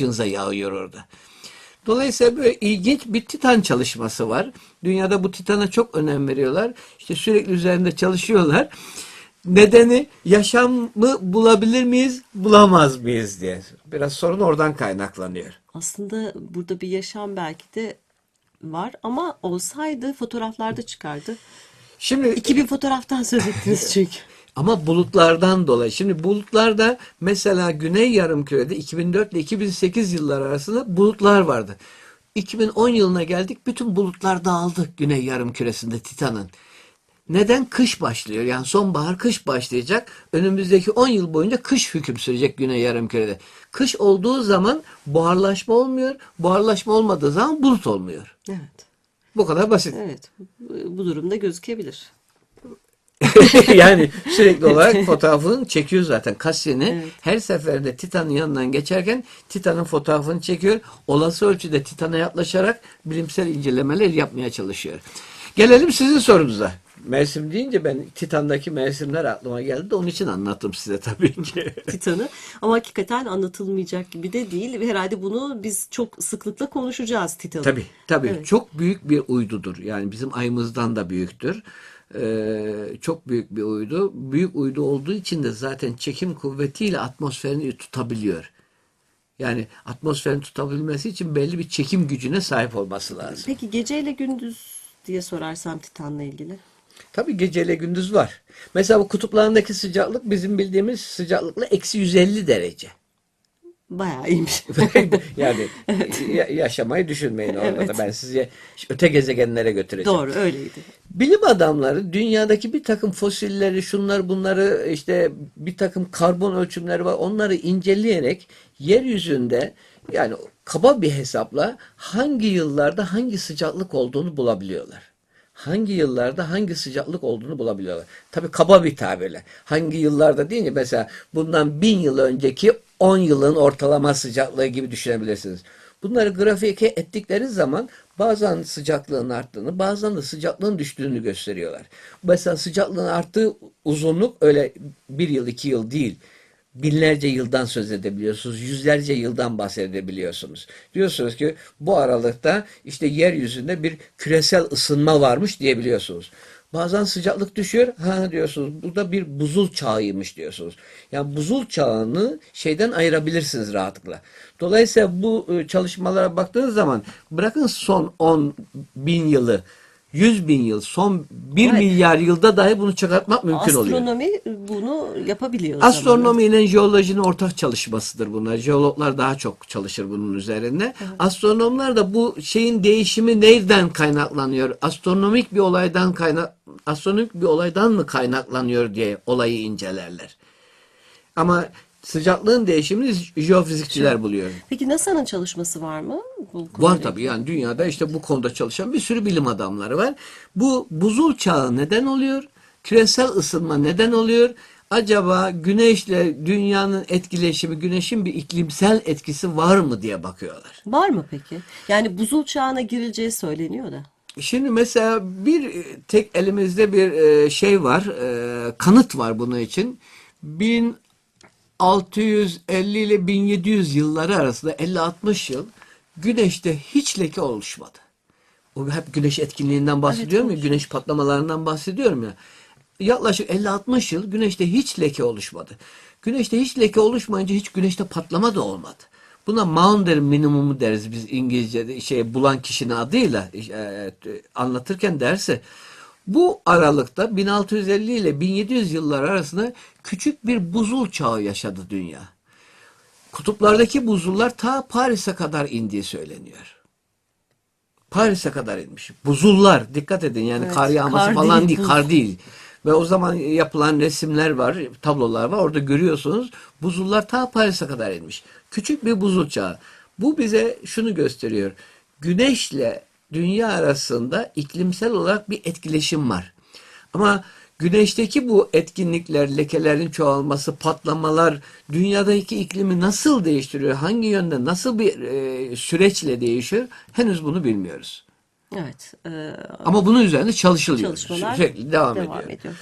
başınıza yağıyor orada. Dolayısıyla böyle ilginç bir Titan çalışması var. Dünyada bu Titan'a çok önem veriyorlar. İşte sürekli üzerinde çalışıyorlar. Nedeni yaşamı bulabilir miyiz, bulamaz mıyız diye. Biraz sorun oradan kaynaklanıyor. Aslında burada bir yaşam belki de var ama olsaydı fotoğraflarda çıkardı. Şimdi 2000 fotoğraftan söz ettiniz çünkü. Ama bulutlardan dolayı. Şimdi bulutlarda mesela Güney Yarımküre'de 2004 ile 2008 yıllar arasında bulutlar vardı. 2010 yılına geldik bütün bulutlar dağıldı Güney Yarımküre'sinde Titan'ın. Neden? Kış başlıyor. Yani sonbahar kış başlayacak. Önümüzdeki 10 yıl boyunca kış hüküm sürecek Güney Yarımküre'de. Kış olduğu zaman buharlaşma olmuyor. Buharlaşma olmadığı zaman bulut olmuyor. Evet. Bu kadar basit. Evet. Bu bu durumda gözükebilir. yani sürekli olarak fotoğrafını çekiyor zaten. Cassini Evet. her seferinde Titan'ın yanından geçerken Titan'ın fotoğrafını çekiyor. Olası ölçüde Titan'a yaklaşarak bilimsel incelemeler yapmaya çalışıyor. Gelelim sizin sorunuza. Mevsim deyince ben Titan'daki mevsimler aklıma geldi de onun için anlattım size tabii ki. Titan'ı. Ama hakikaten anlatılmayacak gibi de değil. Herhalde bunu biz çok sıklıkla konuşacağız Titan'ı. Tabii tabii Evet. çok büyük bir uydudur. Yani bizim ayımızdan da büyüktür. Ee, çok büyük bir uydu. Büyük uydu olduğu için de zaten çekim kuvvetiyle atmosferini tutabiliyor. Yani atmosferin tutabilmesi için belli bir çekim gücüne sahip olması lazım. Peki geceyle gündüz diye sorarsam Titan'la ilgili. Tabii geceyle gündüz var. Mesela bu kutuplarındaki sıcaklık bizim bildiğimiz sıcaklıkla eksi 150 derece. Bayağı iyiymiş. yani ya- yaşamayı düşünmeyin orada Evet. da. Ben sizi öte gezegenlere götüreceğim. Doğru öyleydi. Bilim adamları dünyadaki bir takım fosilleri, şunlar bunları işte bir takım karbon ölçümleri var. Onları inceleyerek yeryüzünde yani kaba bir hesapla hangi yıllarda hangi sıcaklık olduğunu bulabiliyorlar. Hangi yıllarda hangi sıcaklık olduğunu bulabiliyorlar. Tabii kaba bir tabirle. Hangi yıllarda deyince mesela bundan bin yıl önceki 10 yılın ortalama sıcaklığı gibi düşünebilirsiniz. Bunları grafike ettikleri zaman bazen sıcaklığın arttığını, bazen de sıcaklığın düştüğünü gösteriyorlar. Mesela sıcaklığın arttığı uzunluk öyle bir yıl, iki yıl değil. Binlerce yıldan söz edebiliyorsunuz. Yüzlerce yıldan bahsedebiliyorsunuz. Diyorsunuz ki bu aralıkta işte yeryüzünde bir küresel ısınma varmış diyebiliyorsunuz. Bazen sıcaklık düşüyor. Ha diyorsunuz bu da bir buzul çağıymış diyorsunuz. Yani buzul çağını şeyden ayırabilirsiniz rahatlıkla. Dolayısıyla bu e, çalışmalara baktığınız zaman bırakın son 10 bin yılı 100 bin yıl, son 1 Evet. milyar yılda dahi bunu çıkartmak mümkün oluyor. Astronomi bunu yapabiliyor. Astronomi ile jeolojinin ortak çalışmasıdır bunlar. Jeologlar daha çok çalışır bunun üzerinde. Astronomlar da bu şeyin değişimi nereden kaynaklanıyor? Astronomik bir olaydan kaynak astronomik bir olaydan mı kaynaklanıyor diye olayı incelerler. Ama sıcaklığın değişimini jeofizikçiler buluyor. Peki NASA'nın çalışması var mı? Bu Var tabii yani dünyada işte bu konuda çalışan bir sürü bilim adamları var. Bu buzul çağı neden oluyor? Küresel ısınma neden oluyor? Acaba güneşle dünyanın etkileşimi, güneşin bir iklimsel etkisi var mı diye bakıyorlar. Var mı peki? Yani buzul çağına girileceği söyleniyor da. Şimdi mesela bir e, tek elimizde bir e, şey var, e, kanıt var bunun için. 1650 ile 1700 yılları arasında 50-60 yıl güneşte hiç leke oluşmadı. O hep güneş etkinliğinden bahsediyorum ya, güneş patlamalarından bahsediyorum ya. Yaklaşık 50-60 yıl güneşte hiç leke oluşmadı. Güneşte hiç leke oluşmayınca hiç güneşte patlama da olmadı. Buna Maunder minimumu deriz biz İngilizce'de şey bulan kişinin adıyla e, anlatırken derse. Bu aralıkta 1650 ile 1700 yıllar arasında küçük bir buzul çağı yaşadı dünya. Kutuplardaki buzullar ta Paris'e kadar indiği söyleniyor. Paris'e kadar inmiş. Buzullar dikkat edin yani Evet, kar yağması kar falan değil, değil, buz. kar değil. Ve o zaman yapılan resimler var, tablolar var. Orada görüyorsunuz buzullar ta Paris'e kadar inmiş. Küçük bir buzul çağı. Bu bize şunu gösteriyor. Güneşle dünya arasında iklimsel olarak bir etkileşim var. Ama güneşteki bu etkinlikler, lekelerin çoğalması, patlamalar dünyadaki iklimi nasıl değiştiriyor? Hangi yönde, nasıl bir e, süreçle değişiyor? Henüz bunu bilmiyoruz. Evet. e, Ama bunun üzerinde çalışılıyor. Çalışmalar Sürekli devam, devam ediyor. ediyor.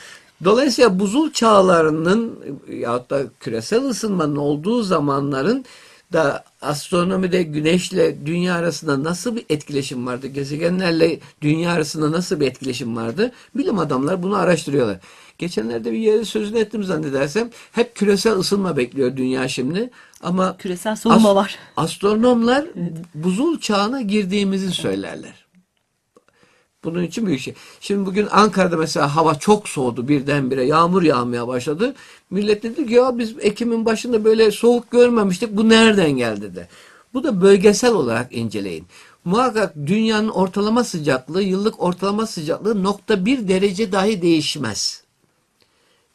Dolayısıyla buzul çağlarının yahut da küresel ısınmanın olduğu zamanların da astronomide güneşle dünya arasında nasıl bir etkileşim vardı? Gezegenlerle dünya arasında nasıl bir etkileşim vardı? Bilim adamlar bunu araştırıyorlar. Geçenlerde bir yere sözünü ettim zannedersem. Hep küresel ısınma bekliyor dünya şimdi. Ama Küresel soğuma as- var. Astronomlar buzul çağına girdiğimizi söylerler. Bunun için büyük şey. Şimdi bugün Ankara'da mesela hava çok soğudu birdenbire. Yağmur yağmaya başladı. Millet dedi ki ya biz Ekim'in başında böyle soğuk görmemiştik. Bu nereden geldi de. Bu da bölgesel olarak inceleyin. Muhakkak dünyanın ortalama sıcaklığı, yıllık ortalama sıcaklığı nokta bir derece dahi değişmez.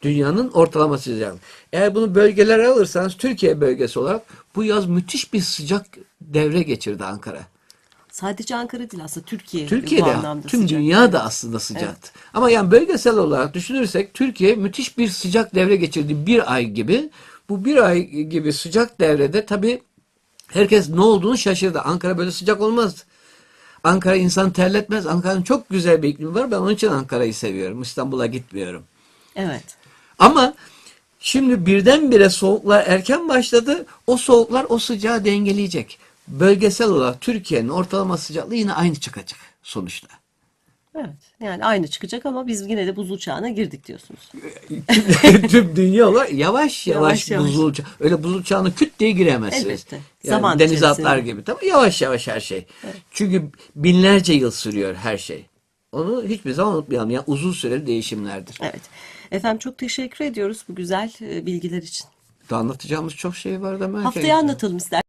Dünyanın ortalama sıcaklığı. Eğer bunu bölgelere alırsanız Türkiye bölgesi olarak bu yaz müthiş bir sıcak devre geçirdi Ankara. Sadece Ankara değil aslında Türkiye bu Türkiye'de tüm sıcak. dünya da aslında sıcaktı. Ama yani bölgesel olarak düşünürsek Türkiye müthiş bir sıcak devre geçirdi. Bir ay gibi. Bu bir ay gibi sıcak devrede tabii herkes ne olduğunu şaşırdı. Ankara böyle sıcak olmaz. Ankara insan terletmez. Ankara'nın çok güzel bir iklimi var. Ben onun için Ankara'yı seviyorum. İstanbul'a gitmiyorum. Evet. Ama şimdi birdenbire soğuklar erken başladı. O soğuklar o sıcağı dengeleyecek. Bölgesel olarak Türkiye'nin ortalama sıcaklığı yine aynı çıkacak sonuçta. Evet. Yani aynı çıkacak ama biz yine de buzul çağına girdik diyorsunuz. Tüm dünya olarak yavaş yavaş, Yavaş buzul ça- öyle buzul çağına küt diye giremezsiniz. Elbette. Yani Zaman deniz içerisinde. atlar gibi. Tamam yavaş yavaş her şey. Çünkü binlerce yıl sürüyor her şey. Onu hiçbir zaman unutmayalım. Yani uzun süreli değişimlerdir. Evet. Efendim çok teşekkür ediyoruz bu güzel e, bilgiler için. Daha anlatacağımız çok şey var da. Haftaya anlatalım ister.